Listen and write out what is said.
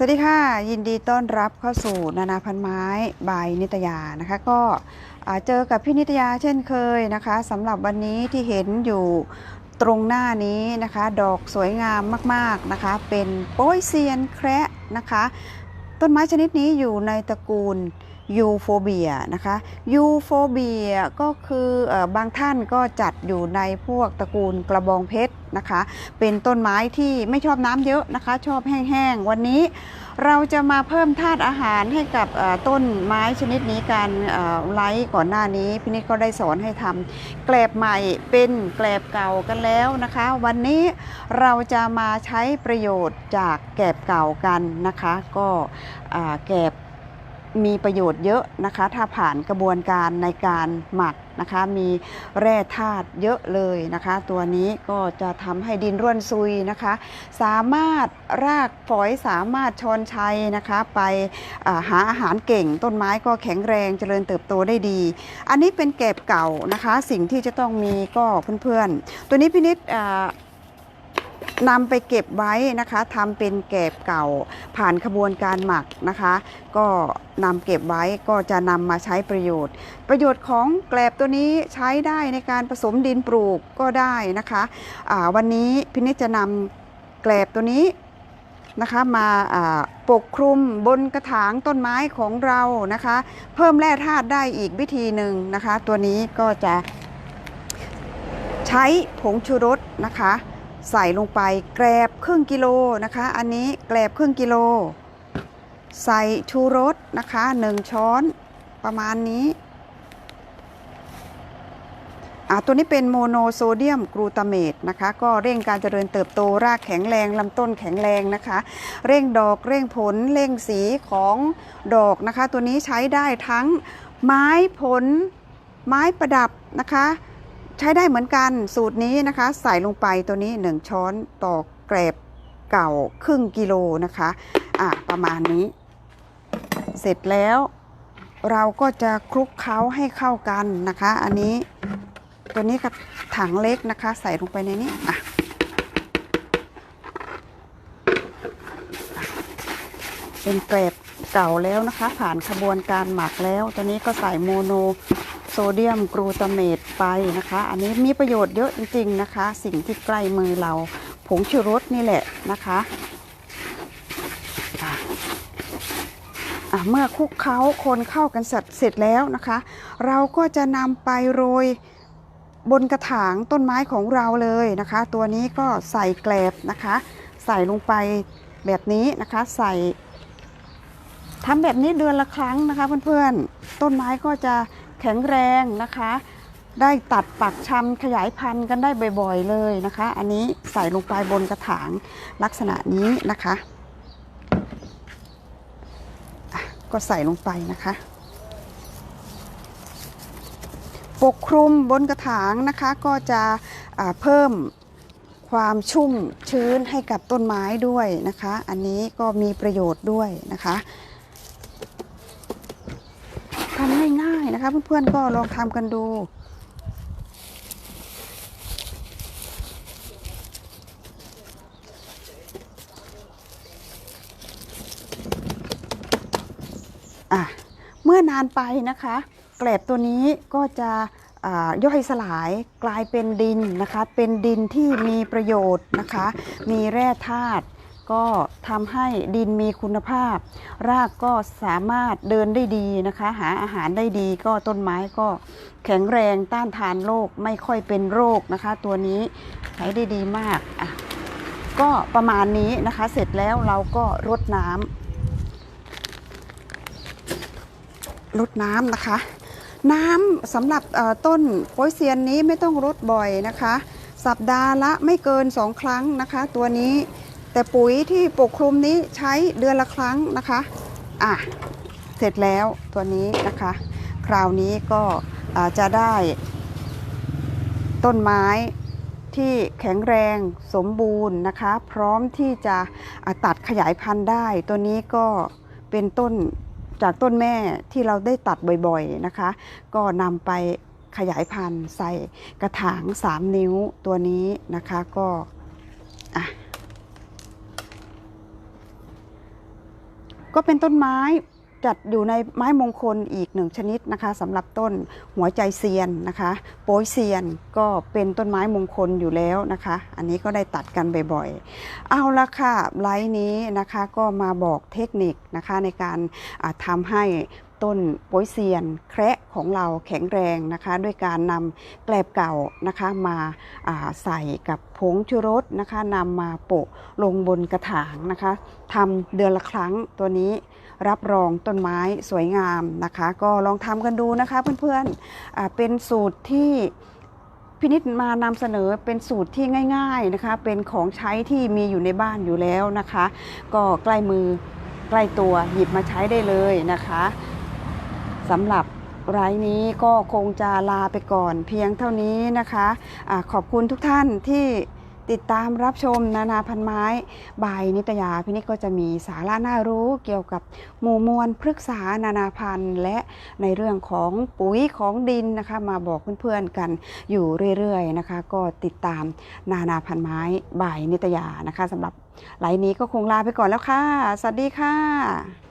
สวัสดีค่ะ ยินดีต้อนรับเข้าสู่นานาพันไม้บายนิตยานะคะ ก็เจอกับพี่นิตยาเช่นเคยนะคะสำหรับวันนี้ที่เห็นอยู่ตรงหน้านี้นะคะ ดอกสวยงามมาก ๆนะคะ เป็นโป้ยเซียนแคระนะคะ ต้นไม้ชนิดนี้อยู่ในตระกูล ยูโฟเบียนะคะยูโฟเบียก็คือบางท่านก็จัดอยู่ในพวกตระกูลกระบองเพชรนะคะ เป็นต้นไม้ที่ไม่ชอบน้ำเยอะนะคะ ชอบแห้งๆ วันนี้เราจะมาเพิ่มธาตุอาหารให้กับต้นไม้ชนิดนี้การไลฟ์ก่อนหน้านี้พี่นิดก็ได้สอนให้ทำแกลบใหม่เป็นแกลบเก่ากันแล้วนะคะ วันนี้เราจะมาใช้ประโยชน์จากแกลบเก่ากันนะคะ ก็แกลบ มีประโยชน์เยอะนะคะ ถ้าผ่านกระบวนการในการหมักนะคะ มีแร่ธาตุเยอะเลยนะคะ ตัวนี้ก็จะทำให้ดินร่วนซุยนะคะ สามารถรากฝอยสามารถชอนชัยนะคะ ไปาหาอาหารเก่ง ต้นไม้ก็แข็งแรงเจริญเติบโตได้ดี อันนี้เป็นแก็บเก่านะคะ สิ่งที่จะต้องมีก็เพื่อนๆ ตัวนี้พินิษ นำไปเก็บไว้นะคะทำเป็นแกบเก่าผ่านขบวนการหมักนะคะ ก็นำเก็บไว้ก็จะนำมาใช้ประโยชน์ ประโยชน์ของแกลบตัวนี้ใช้ได้ในการผสมดินปลูกก็ได้นะคะะวันนี้พินิจจะนำแกลบตัวนี้นะคะมาอ่าปกคลุมบนกระถางต้นไม้ของเรานะคะ เพิ่มแร่ธาตุได้อีกวิธีหนึ่งนะคะ ตัวนี้ก็จะใช้ผงชูรสนะคะ ใส่ลงไปแกลบครึ่งกิโลนะคะ อันนี้แกลบครึ่งกิโล ใส่ชูรสนะคะหนึ่งช้อนประมาณนี้อ่าตัวนี้เป็นโมโนโซเดียมกลูตาเมตนะคะ ก็เร่งการเจริญเติบโตรากแข็งแรงลำต้นแข็งแรงนะคะ เร่งดอกเร่งผลเร่งสีของดอกนะคะ ตัวนี้ใช้ได้ทั้งไม้ผลไม้ประดับนะคะ ใช้ได้เหมือนกันสูตรนี้นะคะ ใส่ลงไปตัวนี้ 1 ช้อนต่อแกลบเก่าครึ่งกิโลนะคะอะประมาณนี้ เสร็จแล้วเราก็จะคลุกเคล้าให้เข้ากันนะคะ อันนี้ตัวนี้กับถังเล็กนะคะ ใส่ลงไปในนี้อะเป็นแกลบเก่าแล้วนะคะ ผ่านขบวนการหมักแล้ว ตัวนี้ก็ใส่โมโน เดียมกรูตาเมตไปนะคะ อันนี้มีประโยชน์เยอะจริงๆนะคะ สิ่งที่ใกล้มือเราผงชูรสนี่แหละนะคะอะะเมื่อคลุกเคล้าคนเข้ากันเสร็จเสร็จแล้วนะคะ เราก็จะนำไปโรยบนกระถางต้นไม้ของเราเลยนะคะ ตัวนี้ก็ใส่แกลบนะคะ ใส่ลงไปแบบนี้นะคะ ใส่ทำแบบนี้เดือนละครั้งนะคะเพื่อนๆ ต้นไม้ก็จะ แข็งแรงนะคะ ได้ตัดปักชำขยายพันธุ์กันได้บ่อยๆเลยนะคะ อันนี้ใส่ลงไปบนกระถางลักษณะนี้นะคะะก็ใส่ลงไปนะคะ ปกคลุมบนกระถางนะคะก็จะเพิ่มความชุ่มชื้นให้กับต้นไม้ด้วยนะคะ อันนี้ก็มีประโยชน์ด้วยนะคะ ทำง่ายๆ นะคะเพื่อนๆก็ลองทำกันดูอะเมื่อนานไปนะคะแกลบตัวนี้ก็จะย่อยสลายกลายเป็นดินนะคะ เป็นดินที่มีประโยชน์นะคะ มีแร่ธาตุ ก็ทำให้ดินมีคุณภาพ รากก็สามารถเดินได้ดีนะคะ หาอาหารได้ดีก็ต้นไม้ก็แข็งแรงต้านทานโรคไม่ค่อยเป็นโรคนะคะ ตัวนี้ใช้ได้ดีมากอะก็ประมาณนี้นะคะ เสร็จแล้วเราก็รดน้ำลดน้ำนะคะ น้ำสำหรับต้นโปยเซียนนี้ไม่ต้องรดบ่อยนะคะ สัปดาห์ละไม่เกิน2ครั้งนะคะ ตัวนี้ แต่ปุ๋ยที่ปกคลุมนี้ใช้เดือนละครั้งนะคะอะเสร็จแล้วตัวนี้นะคะ คราวนี้ก็จะได้ต้นไม้ที่แข็งแรงสมบูรณ์นะคะ พร้อมที่จะตัดขยายพันธุ์ได้ ตัวนี้ก็เป็นต้นจากต้นแม่ที่เราได้ตัดบ่อยๆนะคะ ก็นำไปขยายพันธุ์ใส่กระถาง 3 นิ้วตัวนี้นะคะก็อะ ก็เป็นต้นไม้จัดอยู่ในไม้มงคลอีกหนึ่งชนิดนะคะสำหรับต้นหัวใจเซียนนะคะโป้ยเซียนก็เป็นต้นไม้มงคลอยู่แล้วนะคะ อันนี้ก็ได้ตัดกันบ่อยๆ เอาละค่ะไลฟ์นี้นะคะก็มาบอกเทคนิคนะคะในการทำให้ ต้นโป้ยเซียน แคระของเราแข็งแรงนะคะด้วยการนำแกลบเก่านะคะมาาใส่กับผงชูรสนะคะนำมาโปะลงบนกระถางนะคะทำเดือนละครั้งตัวนี้รับรองต้นไม้สวยงามนะคะ ก็ลองทำกันดูนะคะเพื่อนๆเป็นสูตรที่พินิษมานำเสนอเป็นสูตรที่ง่าย ๆนะคะ เป็นของใช้ที่มีอยู่ในบ้านอยู่แล้วนะคะ ก็ใกล้มือใกล้ตัวหยิบมาใช้ได้เลยนะคะ สำหรับรายนี้ก็คงจะลาไปก่อนเพียงเท่านี้นะคะอะขอบคุณทุกท่านที่ติดตามรับชมนานาพันไม้บายนิตยาพินิจก็จะมีสาระน่ารู้เกี่ยวกับหมู่มวลพฤกษานานาพันธุ์และในเรื่องของปุ๋ยของดินนะคะ มาบอกเพื่อนๆกันอยู่เรื่อยๆนะคะ ก็ติดตามนานาพันไม้บายนิตยานะคะสำหรับไลน์นี้ก็คงลาไปก่อนแล้วค่ะ สวัสดีค่ะ